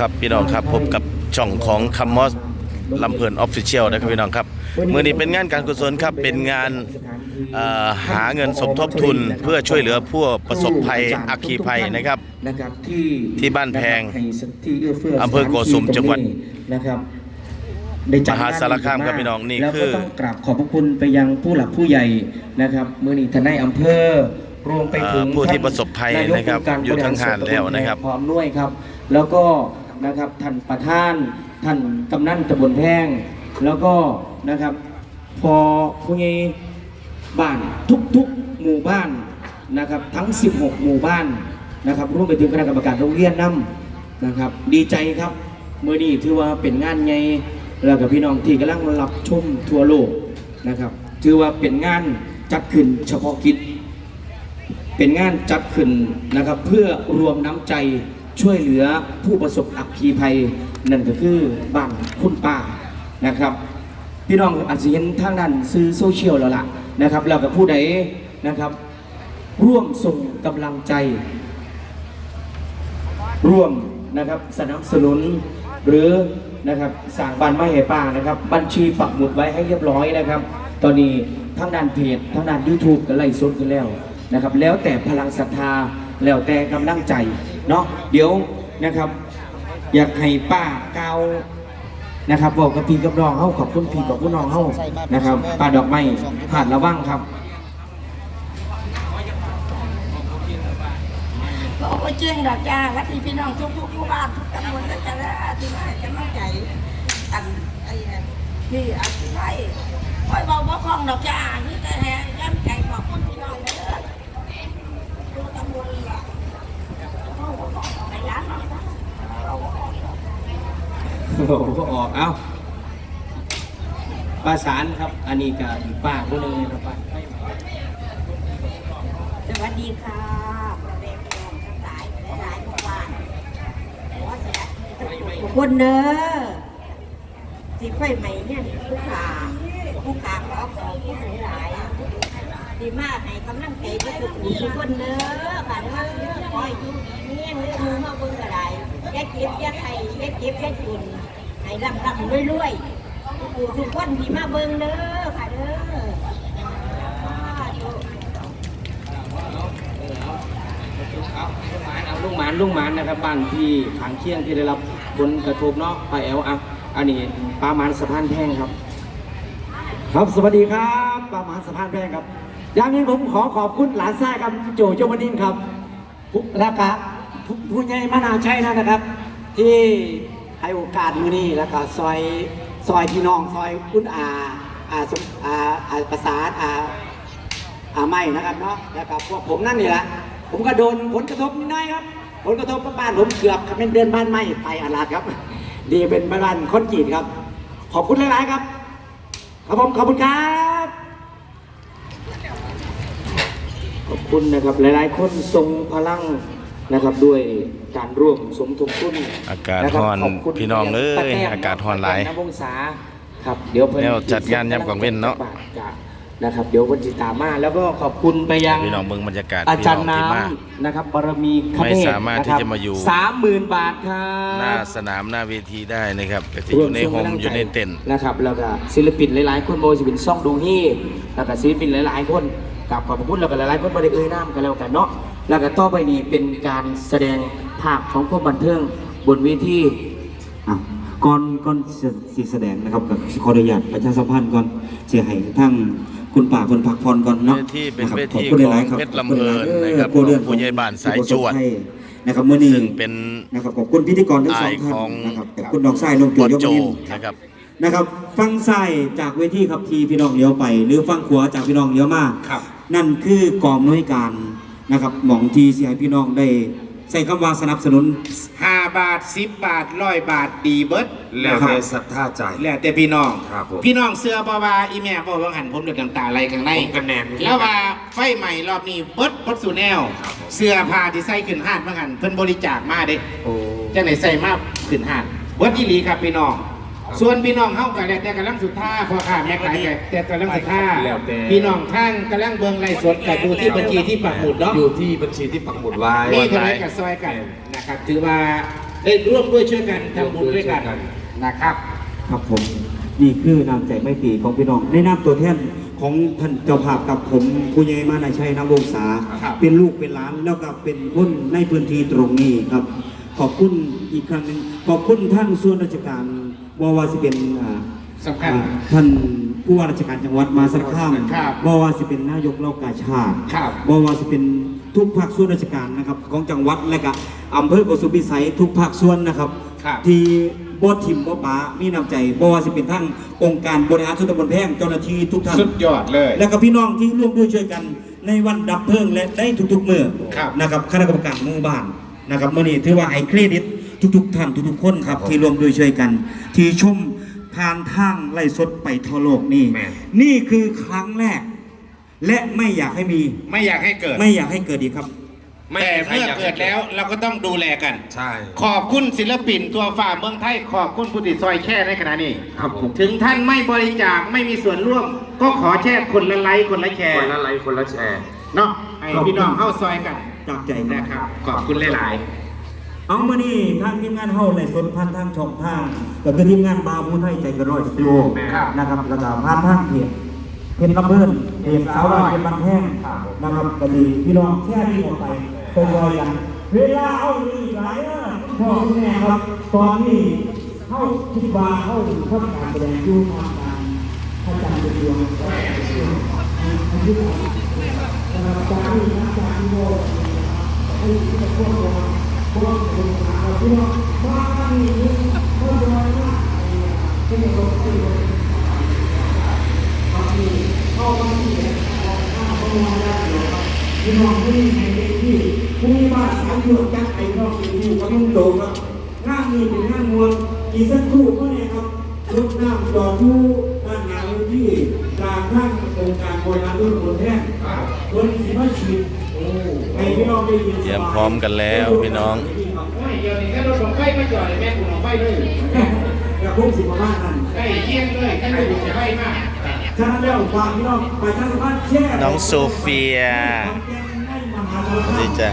ครับพี่น้องครับพบกับช่องของคัมมอสลำเพลินออฟฟิเชียลนะครับพี่น้องครับเมื่อนี้เป็นงานการกุศลครับเป็นงานเอ่อหาเงินสมทบทุนเพื่อช่วยเหลือผู้ประสบภัยอัคคีภัยนะครับนะครับที่ที่บ้านแพงให้ที่เอื้อเฟื้ออำเภอโกสุมจังหวัดนะครับได้จัดมหาสารคามครับพี่น้องนี่แล้วคืก็อต้องกราบขอบพระคุณไปยังผู้หลักผู้ใหญ่นะครับมือนี้ทนายอำเภอรวมไปถึงเอ่อผู้ที่ประสบภัยท่านนะครับายกงค์อยู่ทั้งหาดแล้วนะครับพร้อมด้วยครับ แล้วก็ นะครับท่านประธานท่านกำนันตำบลแพงแล้วก็นะครับ พอผู้ใหญ่บ้านทุกๆหมู่บ้านนะครับทั้ง 16 หมู่บ้านนะครับรวมไปถึงคณะกรรมการโรงเรียนนํนะครับ ดีใจครับเมื่อนี้ถือว่าเป็นงานใหญ่แล้วกับพี่น้องที่กำลังรับชมทั่วโลกนะครับถือว่าเป็นงานจัดขึ้นเฉพาะกิจ เป็นงานจัดขึ้นนะครับเพื่อรวมน้ำใจ ช่วยเหลือผู้ประสบอัคคีภัยนั่นก็คือบ้านคุณป้านะครับพี่น้องอาจจะเห็นทางด้านซื้อโซเชียลแล้วล่ะนะครับแล้วกับผู้ใดนะครับ ร่วมส่งกำลังใจ ร่วมนะครับสนับสนุนหรือนะครับสั่งบ้านไม้ให้ป้านะครับ บัญชีปักหมุดไว้ให้เรียบร้อยนะครับ ตอนนี้ทั้งด้านเพจทั้งด้าน YouTube ก็ไล่สดกันแล้วนะครับ แล้วแต่พลังศรัทธาแล้วแต่กำลังใจ เนาะเดี๋ยวนะครับ อยากให้ป้าเกล่านะครับบอกกับพี่กับน้องเฮาขอบคุณพี่ขอบคุณน้องเฮานะครับป้าดอกไม้ผ่านระวังครับบอกว่าเจ๊งดอกจ้าและที่พี่น้องทุกทุกผู้บ้านทุกตำบลและจะละที่มาให้กำลังใจอันไอ้นั่นที่อันที่ไรคอยบอกว่าคลองดอกจ้านี่แต่แห่ย้ำใจขอบคุณพี่น้องเด้อทุกตำบล โอ้โหออก เอ้า ประสานครับ อันนี้ก็อีกป้าคนหนึงเลยครับป้าสวัสดีค่ะประเด็นแรงทั้งหลายหลายทุกบ้านขอเสียทุกคนเด้อที่ไฟใหม่เนี่ยผู้ขาผู้ขาขอขอบคุณหลาย ดีมากให้กำลังใจทุกคนทุกคนเด้อค่ะเด้อคอยอยู่ดีเนี่ยเนื้อมือมาเบิ่งก็ได้แยกเก็บแยกไข่แยกเก็บแยกจุนให้ลำลำรวยๆทุกทุกคนที่มาเบิ่งเด้อค่ะเด้อเอาลุงหมานลุงหมานนะครับบ้านที่ขางเคียงที่ได้รับผลกระทบเนาะป้าแอลอะอันนี้ป้าหมานสะพานแพงครับ ครับสวัสดีครับป้าหมานสะพานแพงครับ อย่างนี้ผมขอขอบคุณหลานชายครับโจโจวนินครับแล้วก็ผู้ผู้ใหญ่มะนาวชัยนะครับ ที่ให้โอกาสมือนี้แล้วก็ซอยซอยพี่น้องซอยคุณอาอาสมอาอาประสานอาอาไม่นะครับเนาะแล้วก็พวกผมนั่นนี่แหละผมก็โดนผลกระทบนิดหน้อยครับ ผลกระทบบ้านผมเกือบเป็นเดินบ้านไหม้ไปอาลาดครับ ดีเป็นบ้านคอนกรีตครับ ขอบคุณหลายๆครับ ครับผมขอบคุณครับ ขอบคุณนะครับ หลายๆ คนทรงพลังนะครับด้วยการร่วมสมทบทุนอากาศะคบร้อนขบคุณพี่น้องเอ้ยป้แต้มอากาศร้อนหลายป้แต้มนวงศาครับเดี๋ยวเพิ่นแล้วจัดงานยามกลางเว้นเนาะจ้นะครับเดี๋ยววันจิตามมาแล้วก็ขอบคุณไปยังพี่น้องเบิ่งบรรยากาศอาพี่จารน้องย์น้ที่มาำนะครับบารมีคไม่เนศสามารถที่จะมาอยู่สามหมื่นบาทครับหน้าสนามหน้าเวทีได้นะครับก็จะอยู่ในโฮมอยู่ในเต็นท์นะครับแล้วก็ศิลปินหลายๆ คนโบจะเป็นซ่องดวงฮี่แล้วก็ศิลปินหลาย ๆ คน กับขอบคุณแล้วก็หลายๆคนบริเอ่ยนามกันแล้วกันเนาะแล้วก็ต่อไปนี้เป็นการแสดงภาคของความบันเทิงบนเวทีอะก่อนก่อนสิแสดงนะครับกับขออนุญาตประชาสัมพันธ์ก่อนเสียให้ทั้งคุณป่าคนพักผ่อนก่อนเนาะเวทีเป็นนะครับเวทีขอบคุณหลายๆของเพชรลำเพลินนะครับขอณหลายๆของผู้ใหญ่บ้านสายจวดนะครับเมื่อนี้ซึ่งเป็นนะครับขอบคุณพิธีกรทั้งสองอายท่าของนนะครับขอบคุณน้องชายนงบเกียอรสติยโจกยินนะครับนะครับ ฟังซ้ายจากเวทีครับทีพี่น้องเลี้ยวไป หรือฟังขวาจากพี่น้องเลี้ยวมาครับ นั่นคือกองน้วยการนะครับหมองทีเสียให้พี่น้องได้ ใส่คำว่าสนับสนุน ห้าบาทสิบบาทร้อยบาทดีเบิดแล้วนะครับแต่ศรัทธาใจ แล้วแต่พี่น้อง ครับผม พี่น้องเสื้อบาวาอีแม่บอกว่าหันผมเดือดน้ำตาไหลข้างในผมก็แนมแล้วว่าไฟใหม่รอบนี้เบิดพดสู่แนวครับผมเสื้อผ้าที่ใส่ขึ้นห้านมาหันเพิ่นบริจาคมาเด้ โอ้ จังไหนใส่มาขึ้นห้านเบิดอีหลีครับพี่น้อง ส่วนพี่น้องเฮาก็แล้วแต่กำลังสุดท่าพ่อค้าแม่ขายก็แต่กำลังสุดท่าแล้วแต่ พี่น้องทางกำลังเบิ่งไลฟ์สดก็ดูที่บัญชีที่ปักหมุดเนาะอยู่ที่บัญชีที่ปักหมุดไว้มีเท่าไหรกับซอยกันนะครับ ถือว่าได้ร่วมด้วยช่วยกันทำบุญด้วยกันนะครับ ครับผมนี่คือน้ำใจไม่ตรีของพี่น้องในนามตัวแทนของท่านเจ้าภาพกับผมผู้ใหญ่มานายชัยนำวงศาครับเป็นลูกเป็นหลานแล้วก็เป็นคนในพื้นที่ตรงนี้ครับ ขอบคุณอีกครั้งหนึ่งขอบคุณท่านส่วนราชการ วาวาสิเป็นอ่าสำคัญ อ่าท่านผู้ว่าราชการจังหวัดมหาสารคามครับวาวาสิเป็นนายกเล่ากาชาติครับวาวาสิเป็นทุกภาคส่วนราชการนะครับของจังหวัดและก็อำเภอโกสุมพิสัยทุกภาคส่วนนะครับ ครับ ที่บ่ทิมบ่ปามีน้ำใจบ่ว่าสิเป็นทั้งองค์การบริหารส่วนตำบลแพงเจ้าหน้าที่ทุกท่าน สุดยอดเลย แล้วก็พี่น้องที่ร่วมด้วยช่วยกันในวันดับเพลิงและได้ทุกๆเมื่อครับนะครับคณะกรรมการหมู่บ้านนะครับมื้อนี้ถือว่าให้เครดิต ทุกๆท่านทุกๆคนครับ ที่ร่วมด้วยช่วยกัน ที่ชมผ่านทางไล่สดไปทั่วโลกนี่ แม่ นี่คือครั้งแรก และไม่อยากให้มี ไม่อยากให้เกิด ไม่อยากให้เกิดอีกครับ แต่เมื่อเกิดแล้วเราก็ต้องดูแลกัน ใช่ ขอบคุณศิลปินตัวฝ่าเมืองไทย ขอบคุณผู้ติดซอยแช่ในขณะนี้ครับผม ถึงท่านไม่บริจาคไม่มีส่วนร่วม ก็ขอแช่คนละไลค์คนละแชร์คนละไลค์คนละแชร์ เนาะให้พี่น้องเข้าซอยกันจากใจนะนะคครับรับขอบคุณหลาย เอามานี่ทางทีมงานเฮาในสนพันทางช่องทางก็คือทีมงานบาบูไทยใจกระร้อยสตูดิโอครับนะครับแล้วก็ผ่านทางเพจเพจลำเพิ่นเพจสาวน้อยเป็นบันแห้งนะครับก็ดีพี่น้องแค่นี้ออกไปไปรอยกันเวลาเอาอีกหลายเด้อพ่อคุณแม่ครับตอนนี้เข้าคิดว่าเข้าทำการแสดงอยู่ทางการพระจันทร์เป็นดวงนะครับจากนี้นะจากนี้โลกให้ทุกคน พวกคุณพี่น้องมาอันนี้เขาจะมาเป็นรถที่พี่น้องที่ในที่ผู้มีบ้านสามหยดจักไอ้น้องที่อยู่ก็ต้องโตครับงานนี้เป็นงานมวลอีกสักครู่ก็เนี่ยครับรถน้ำจอดอยู่ด้านหน้าที่กลางท่านองค์การบริหารรุ่นบนแท่งบนสีมาชีดให้พี่น้องได้ยิน เตรียมพร้อมกันแล้วพี่น้องๆโอ้ยเดี๋ยวนี้ก็รถของไฟมาจอดเลยแม่คุณของไฟเลยกระพุ่งสิบประมาณนั้นใกล้เคียงเลยแค่ดูจะไฟมากฉะนั้นแล้วฝากพี่น้องประชาสัมพันธ์แชร์น้องโซเฟียดีจ้ะ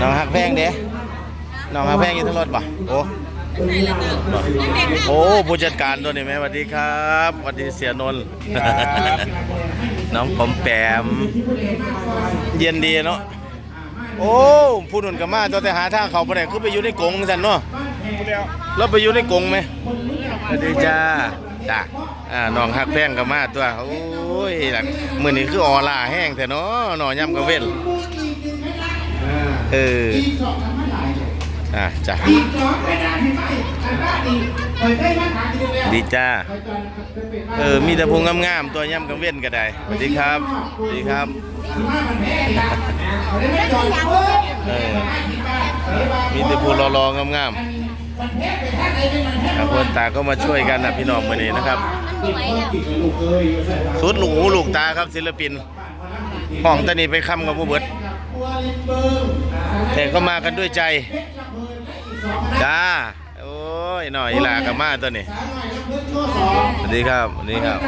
น้องฮักแพงเด้น้องฮักแพงอยู่ทั้งรถป่ะโอ้โอ้ผู้จัดการตัวนี้ไหมสวัสดีครับสวัสดีเสียนนท์น้องปอมแปม เย็นดีเนาะ โอ้ผู้นุ่นกับมาตัวแต่หาทางเขาไปไหนคือไปอยู่ในกรงสันเนาะแล้วไปอยู่ในกรงไหมสวัสดีจ้าจ้าอ่าน้องฮักแพงกับมาตัวโอ้ยหลักมือนี้คือออล่าแห้งแต่เนาะหน่อย่ำกระเว้นเอออะจ้าอีกสองไปด่าที่ไฟอันบ้านอีกเปิดได้มาขายทีเดียวดีจ้าไปจอดไปเป็นบ้านเออมีแต่พุงงามๆตัวย่ำกังเว้นก็ได้สวัสดีครับสวัสดีครับ มีแต่ผู้รอๆงามๆครับคนตาก็มาช่วยกันนะพี่น้องมือนี้นะครับสุดลูกหูลูกตาครับศิลปินห้องตานี้ไปค้ำกับผู้เบิดแต่ก็มากันด้วยใจ จ้า โอ้ยหน่อยลากับมาตัวนี้สวัสดีครับสวัสดีครับ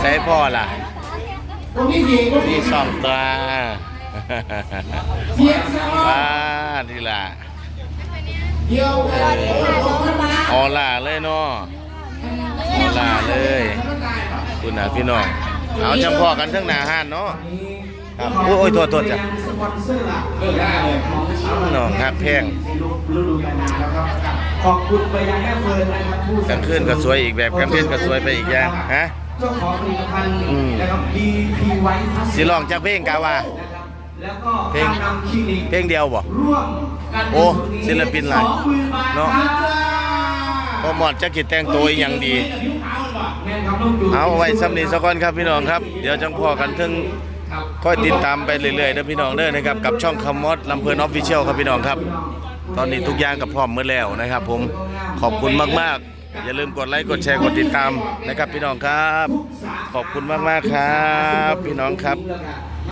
ใส่พ่อล่ะ ตรงนี้สี่ตรงนี่นี้สองตัวเสียงสาวว้าดีล่ะเดียวออล่าเลยเนาะออล่าเลยคุณนะพี่น้องเอาจำพอกันทั้งหน้าห้านเนาะ ครับโอ้ยโอ้ยโทษโทษจ้ะ สปอนเซอร์หลักเลิกได้เลยของสาวน้องฮักแพงในฤดูกาลหนาวแล้วครับขอบคุณไปยังแม่เฟิร์นนะครับผู้กลางคืนก็สวยอีกแบบกลางคืนก็สวยไปอีกอย่างฮะ เจ้าของผลิตภัณฑ์อืม นะครับ BP ไว้ทัสสิลองจากเพลงกาว่า นะครับแล้วก็เพลงทางนำคลินิกเพลงเดียวบ่ ร่วมกันโอ้ศิลปินหลายสองหมื่นบาทเนาะครับพอหมอดจะกิดแต่งตัวอีหยังดี แม่นครับน้องจูเอาไว้สำนีสักก่อนครับพี่น้องครับ เดี๋ยวจังพอกันถึงครับ ค่อยติดตามไปเรื่อยๆเด้อพี่น้องเด้อนะครับกับช่องคำมอดลำเพลินออฟฟิเชียลครับพี่น้องครับ ตอนนี้ทุกอย่างกับพร้อมหมืดแล้วนะครับ ผมขอบคุณมากๆ อย่าลืมกดไลค์กดแชร์กดติดตามนะครับพี่น้องครับ ขอบคุณมากๆครับ พี่น้องครับ